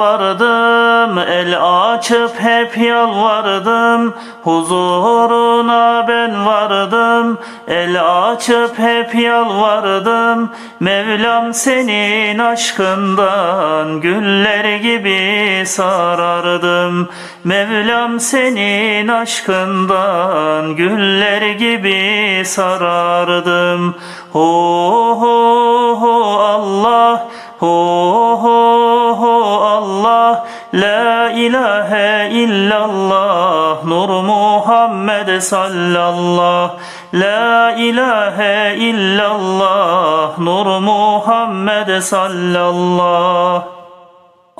Vardım el açıp hep yalvardım. Huzuruna ben vardım El açıp hep yalvardım. Mevlam senin aşkından Güller gibi sarardım. Mevlam senin aşkından Güller gibi sarardım. Ho ho ho Allah Ho ho ho Allah. La ilahe illallah. Nur Muhammed sallallah La ilahe illallah. Nur Muhammed sallallah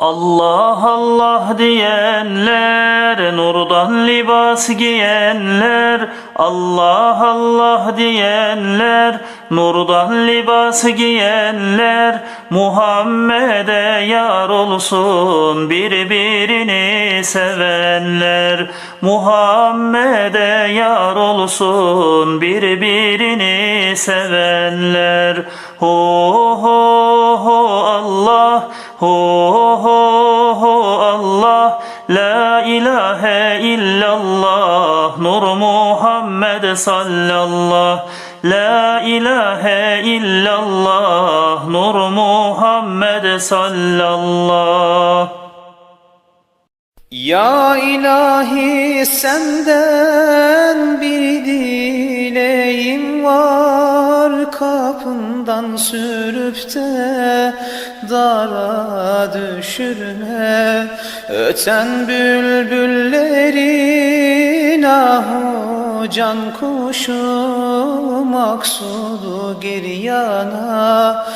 Allah Allah diyenler, nurdan libas giyenler, Allah Allah diyenler, nurdan libas giyenler, Muhammed'e yar olsun birbirini sevenler, Muhammed'e yar olsun birbirini sevenler. Ho ho ho Allah, ho sallallah. La ilahe illallah, Nur Muhammed sallallah. Ya ilahi senden bir dileğim var kapından sürüp de dara düşürme öten bülbüllerin ahu can kuşu maksudu giryana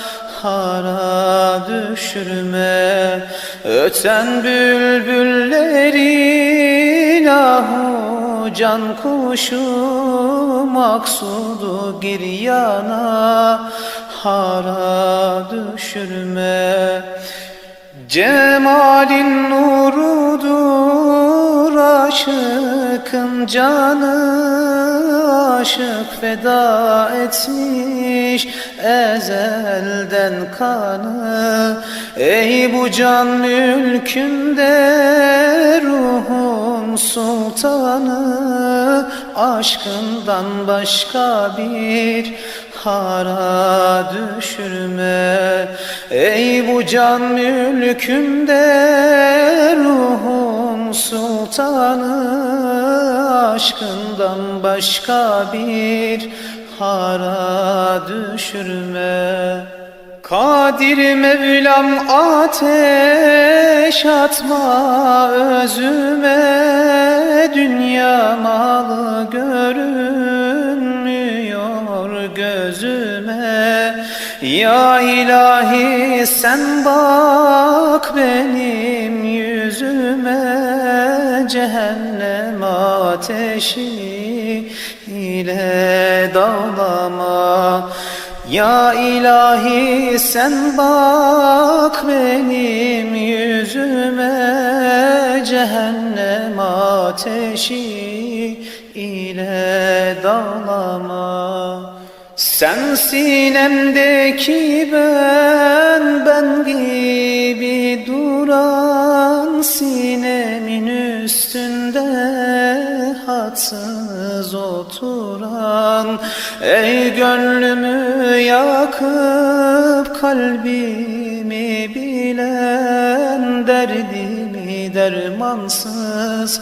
hara düşürme. Öten bülbüllerin ahu can kuşu maksudu giryana hara düşürme. Cemalin nurudur aşıkın canı Aşık feda etmiş. Ezelden kanı Ey bu can mülkünde ruhun sultanı. Aşkından başka bir hara düşürme. Ey bu can mülkümde sultanı Aşkından başka bir hara düşürme. Kadir Mevlam ateş atma özüme Dünya malı görünmüyor Ya ilahi sen bak benim yüzüme Cehennem ateşi ile dağlama. Ya ilahi sen bak benim yüzüme Cehennem ateşi ile dağlama Sen sinemdeki ben, ben gibi duran Sinemin üstünde hadsız oturan Ey gönlümü yakıp kalbimi bilen Derdimi dermansız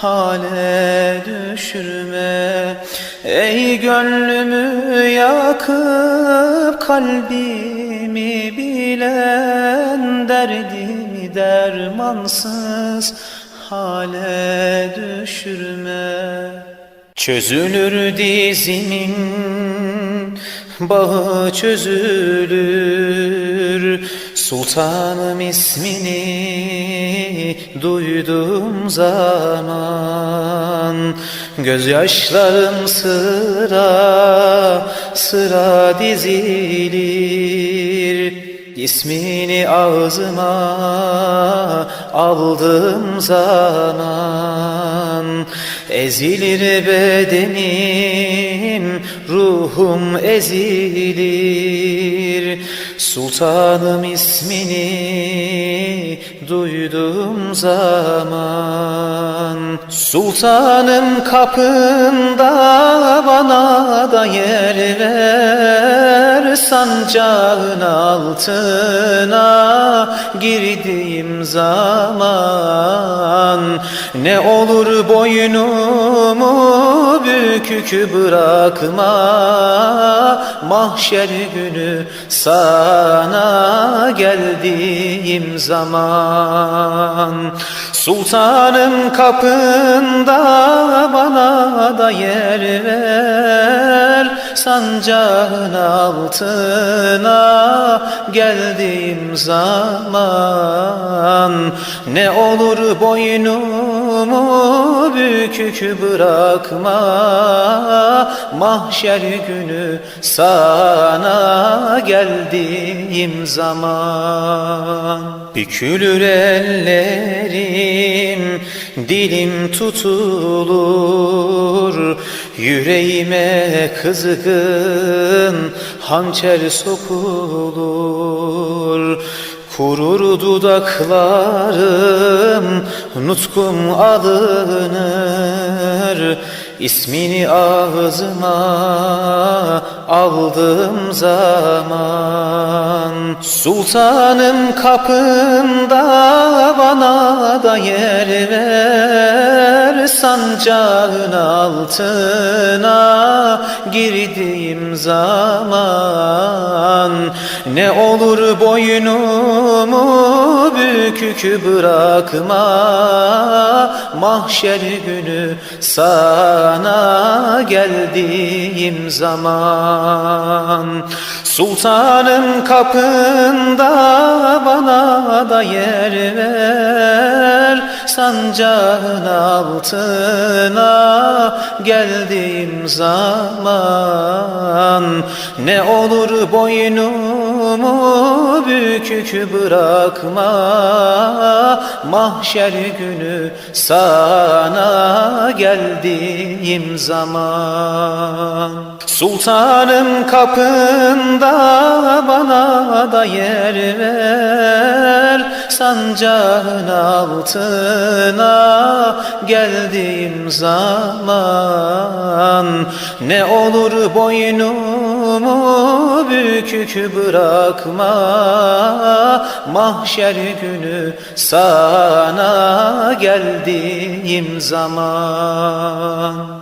hale düşürme Ey gönlümü yakıp kalbimi bilen Derdimi dermansız hale düşürme. Çözülür dizimin bağı çözülür Sultanım ismini duyduğum zaman Gözyaşlarım sıra sıra dizilir. İsmini ağzıma aldığım zaman Ezilir bedenim, ruhum ezilir Sultanım ismini duyduğum zaman. Sultanım kapında bana da yer ver. Sancağın altına girdiğim zaman. Ne olur boynumu bükük bırakma. Mahşer günü sana geldiğim zaman Sultanım kapında bana da yer ver. Sancağın altına geldiğim zaman Ne olur boynumu bükük bırakma Mahşer günü sana geldiğim zaman. Bükülür ellerim, dilim tutulur Yüreğime kızgın hançer sokulur Kurur dudaklarım, nutkum alınır. İsmini ağzıma aldığım zaman Sultanım kapında bana da yer ver. Sancağın altına girdiğim zaman Ne olur boynumu bükük bırakma Mahşer günü sana geldiğim zaman. Sultanım kapında bana da yer ver Sancağın altına geldiğim zaman. Ne olur boynumu bükük bırakma Mahşer günü sana geldiğim zaman. Sultanım kapında bana da yer ver Sancağın altına geldiğim zaman. Ne olur boynumu bükük bırakma Mahşer günü sana geldiğim zaman.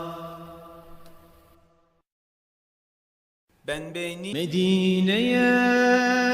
Ben beni Medine'ye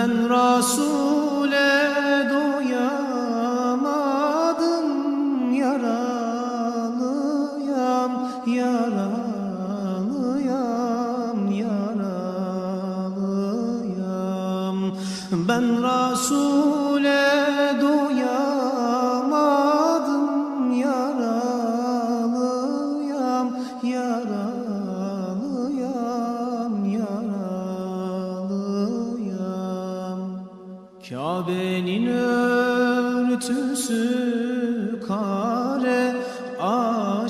ben Resul'e doyamadım Yaralıyam, yaralıyam, yaralıyam. Ben Resul'e doyamadım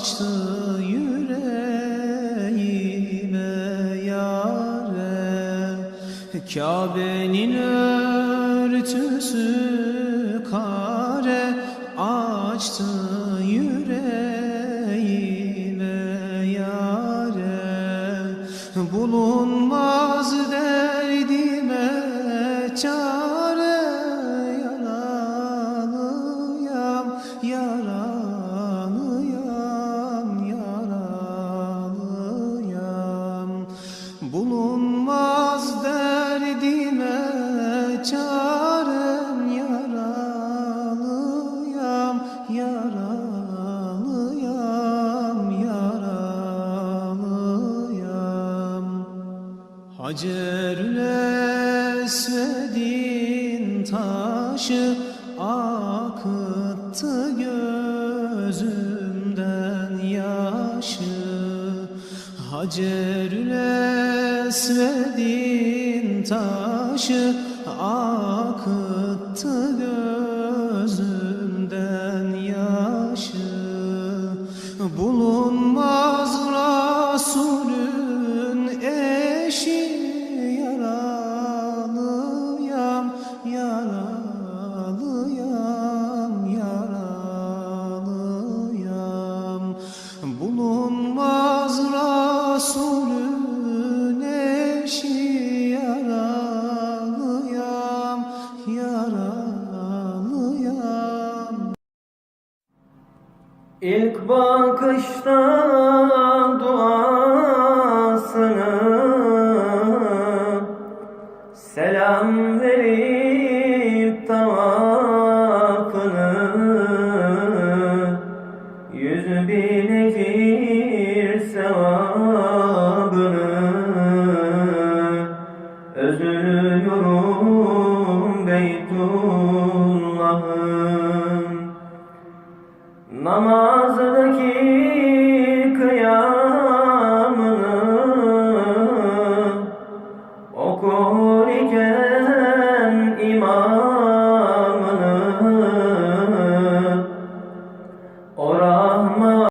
açtı yüreğime yare Kabe'nin örtüsü Hacerül Esved'in taşı akıttı gözümden yaşı. Hacerül Esved'in taşı akıttı bakışta